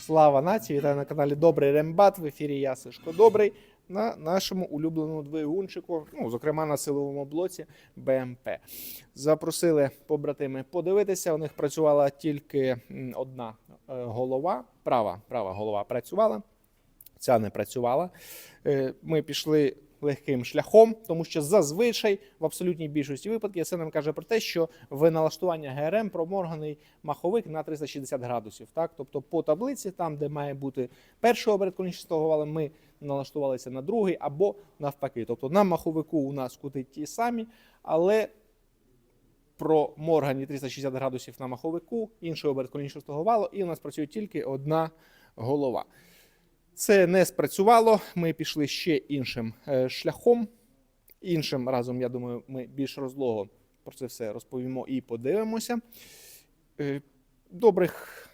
Слава нації! Вітаю на каналі Добрий Рембат. В ефірі я Сишко Добрий на нашому улюбленому двигунчику, ну, зокрема на силовому блоці БМП. Запросили побратими подивитися. У них працювала тільки одна е, голова. Права, права голова працювала, ця не працювала. Е, Ми пішли легким шляхом, тому що зазвичай в абсолютній більшості випадків це нам каже про те, що в налаштування ГРМ проморганий маховик на 360 градусів. Так, тобто по таблиці, там, де має бути перший оберт колінчастого вала, ми налаштувалися на другий або навпаки. Тобто на маховику у нас кути ті самі, але про моргані 360 градусів на маховику, інший оберт колінчастого валу, і у нас працює тільки одна голова. Це не спрацювало. Ми пішли ще іншим е, шляхом. Іншим разом, я думаю, ми більш розлого про це все розповімо і подивимося. Е, Добрих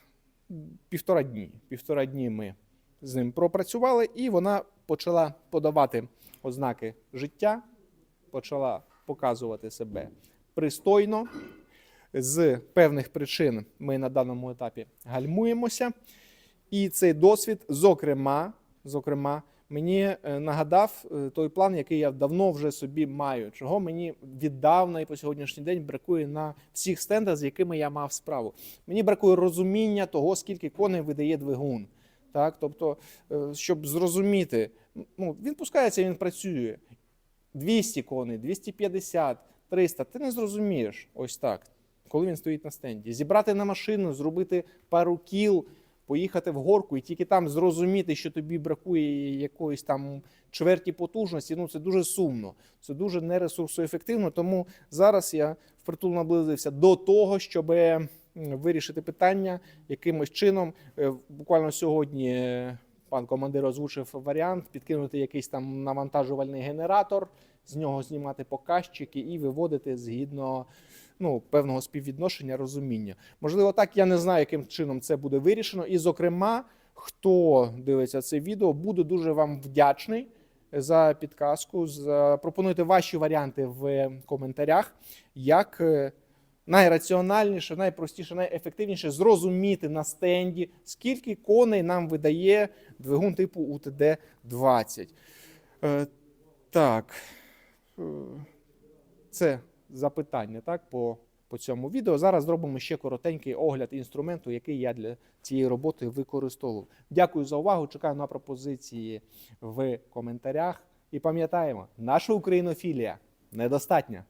півтора дні. Півтора дні ми з ним пропрацювали, і вона почала подавати ознаки життя, почала показувати себе пристойно. З певних причин ми на даному етапі гальмуємося. І цей досвід, зокрема, зокрема, мені е, нагадав е, той план, який я давно вже собі маю, чого мені віддавна і по сьогоднішній день бракує на всіх стендах, з якими я мав справу. Мені бракує розуміння того, скільки коней видає двигун. Так, тобто, е, щоб зрозуміти, ну він пускається, він працює. 200 коней, 250, 300, ти не зрозумієш ось так, коли він стоїть на стенді. Зібрати на машину, зробити пару кіл, поїхати в горку і тільки там зрозуміти, що тобі бракує якоїсь там чверті потужності. Ну це дуже сумно, це дуже нересурсоефективно. Тому зараз я впритул наблизився до того, щоб вирішити питання якимось чином. Е, Буквально сьогодні е, пан командир озвучив варіант підкинути якийсь там навантажувальний генератор, з нього знімати показчики і виводити згідно ну, певного співвідношення розуміння. Можливо, так я не знаю, яким чином це буде вирішено. І, зокрема, хто дивиться це відео, буду дуже вам вдячний за підказку. Запропонуйте ваші варіанти в коментарях, як е, найраціональніше, найпростіше, найефективніше зрозуміти на стенді, скільки коней нам видає двигун типу УТД-20. Е, Так. Е, Це запитання так, по, по цьому відео. Зараз зробимо ще коротенький огляд інструменту, який я для цієї роботи використовував. Дякую за увагу. Чекаю на пропозиції в коментарях. І пам'ятаємо, наша українофілія недостатня.